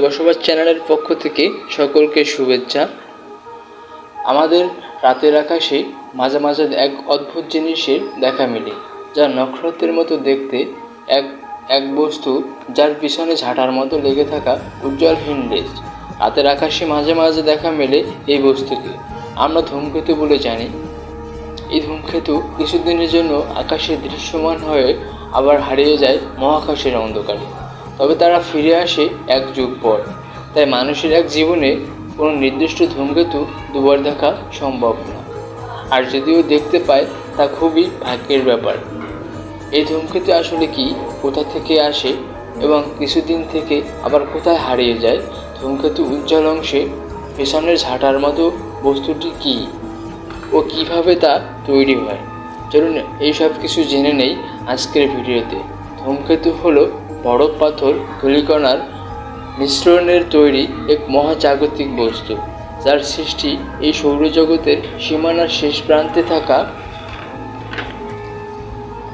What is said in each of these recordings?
বসবাস চ্যানেলের পক্ষ থেকে সকলকে শুভেচ্ছা। আমাদের রাতের আকাশে মাঝে মাঝে এক অদ্ভুত জিনিসের দেখা মেলে, যা নক্ষত্রের মতো দেখতে, এক এক বস্তু যার পিছনে ঝাঁটার মতো লেগে থাকা উজ্জ্বল হিন্ডেজ রাতের আকাশে মাঝে মাঝে দেখা মেলে এই বস্তুকে। আমরা ধূমকেতু বলে জানি। এই ধূমকেতু কিছুদিনের জন্য আকাশে দৃশ্যমান হয়ে আবার হারিয়ে যায় মহাকাশের অন্ধকারে। তবে তারা ফিরে আসে এক যুগ পর। তাই মানুষের এক জীবনে কোনো নির্দিষ্ট ধূমকেতু দুবার দেখা সম্ভব না। আর যদিও দেখতে পায়, তা খুবই ভাগ্যের ব্যাপার। এই ধূমকেতু আসলে কি, কোথা থেকে আসে এবং কিছুদিন থেকে আবার কোথায় হারিয়ে যায়? ধূমকেতু উজ্জ্বল অংশে পেছনের ঝাঁটার মতো বস্তুটি কী ও কীভাবে তা তৈরি হয়? চলুন এই সব কিছু জেনে নেই আজকের ভিডিওতে। ধূমকেতু হলো বরফ পাথর, ধূলিকণার মিশ্রণের তৈরি এক মহাজাগতিক বস্তু, যার সৃষ্টি এই সৌরজগতের সীমানার শেষ প্রান্তে থাকা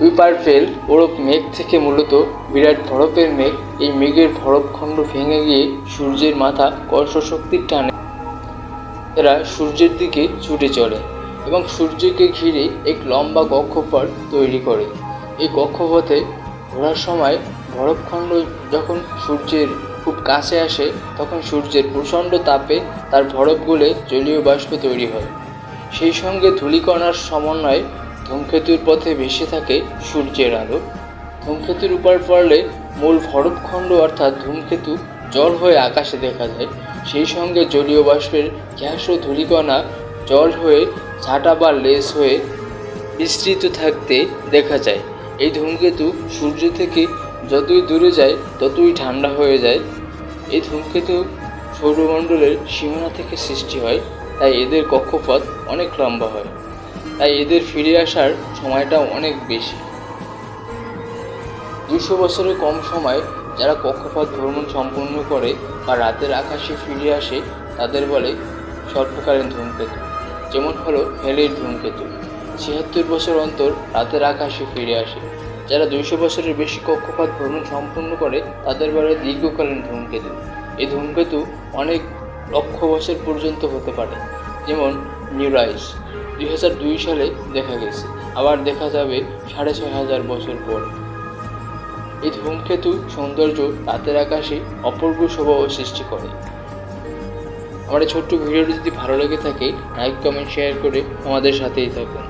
উইপারফেল ওরফ মেঘ থেকে মূলত বিরাট বরফের মেঘ। এই মেঘের বরফখণ্ড ভেঙে গিয়ে সূর্যের মাথা কর্ষশক্তির টানে। এরা সূর্যের দিকে ছুটে চলে এবং সূর্যকে ঘিরে এক লম্বা কক্ষপথ তৈরি করে। এই কক্ষপথে ঘোরার সময় বরফখণ্ড যখন সূর্যের খুব কাছে আসে, তখন সূর্যের প্রচণ্ড তাপে তার বরফ গলে জলীয় বাষ্প তৈরি হয়। সেই সঙ্গে ধূলিকণার সমন্বয়ে ধূমকেতুর পথে ভেসে থাকে সূর্যের আলো। ধূমকেতুর উপর পড়লে মূল ভরতখণ্ড অর্থাৎ ধূমকেতু জল হয়ে আকাশে দেখা যায়। সেই সঙ্গে জলীয় বাষ্পের গ্যাস ও ধূলিকণা জল হয়ে ঝাঁটা বা লেস হয়ে বিস্তৃত থাকতে দেখা যায়। এই ধূমকেতু সূর্য থেকে যতই দূরে যায়, ততই ঠান্ডা হয়ে যায়। এই ধূমকেতু সৌরমণ্ডলের সীমানা থেকে সৃষ্টি হয়, তাই এদের কক্ষপথ অনেক লম্বা হয়। তাই এদের ফিরে আসার সময়টা অনেক বেশি। দুশো বছরের কম সময় যারা কক্ষপথ ভ্রমণ সম্পূর্ণ করে বা রাতের আকাশে ফিরে আসে, তাদের বলে স্বল্পকালীন ধূমকেতু, যেমন হলো হেলির ধূমকেতু। ছিয়াত্তর বছর অন্তর রাতের আকাশে ফিরে আসে। যারা দুইশো বছরের বেশি কক্ষপথ ভ্রমণ সম্পূর্ণ করে, তাদের বলে দীর্ঘকালীন ধূমকেতু। এই ধূমকেতু অনেক লক্ষ বছর পর্যন্ত হতে পারে, যেমন নিউরাইস। দুই হাজার দুই সালে দেখা গেছে, আবার দেখা যাবে সাড়ে ছয় হাজার বছর পর। এই ধূমকেতু সৌন্দর্য রাতের আকাশে অপূর্ব স্বভাব সৃষ্টি করে। আমার ছোট্ট ভিডিওটি যদি ভালো লেগে থাকে লাইক কমেন্ট শেয়ার করে আমাদের সাথেই থাকুন।